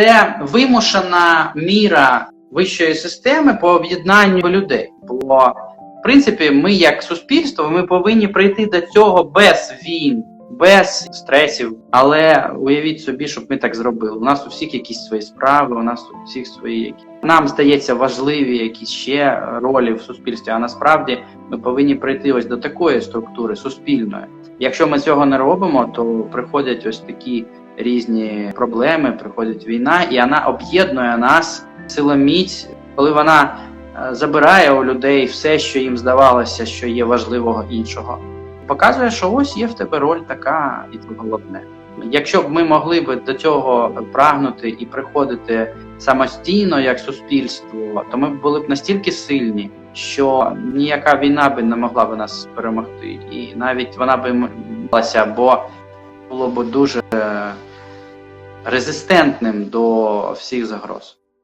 це вимушена міра вищої системи по об'єднанню людей. Бо, в принципі, ми, як суспільство, ми повинні прийти до цього без війн, без стресів. Але уявіть собі, щоб ми так зробили. У нас у всіх якісь свої справи, у нас у всіх свої які. Нам здається важливі якісь ще ролі в суспільстві. А насправді ми повинні прийти ось до такої структури суспільної. Якщо ми цього не робимо, то приходять ось такі різні проблеми, приходить війна, і вона об'єднує нас силоміць, коли вона е, забирає у людей все, що їм здавалося, що є важливого іншого. Показує, що ось є в тебе роль така, і головне. Якщо б ми могли б до цього прагнути і приходити самостійно як суспільство, то ми були б настільки сильні, що ніяка війна би не могла б нас перемогти, і навіть вона би милася, бо було б дуже резистентним до всіх загроз.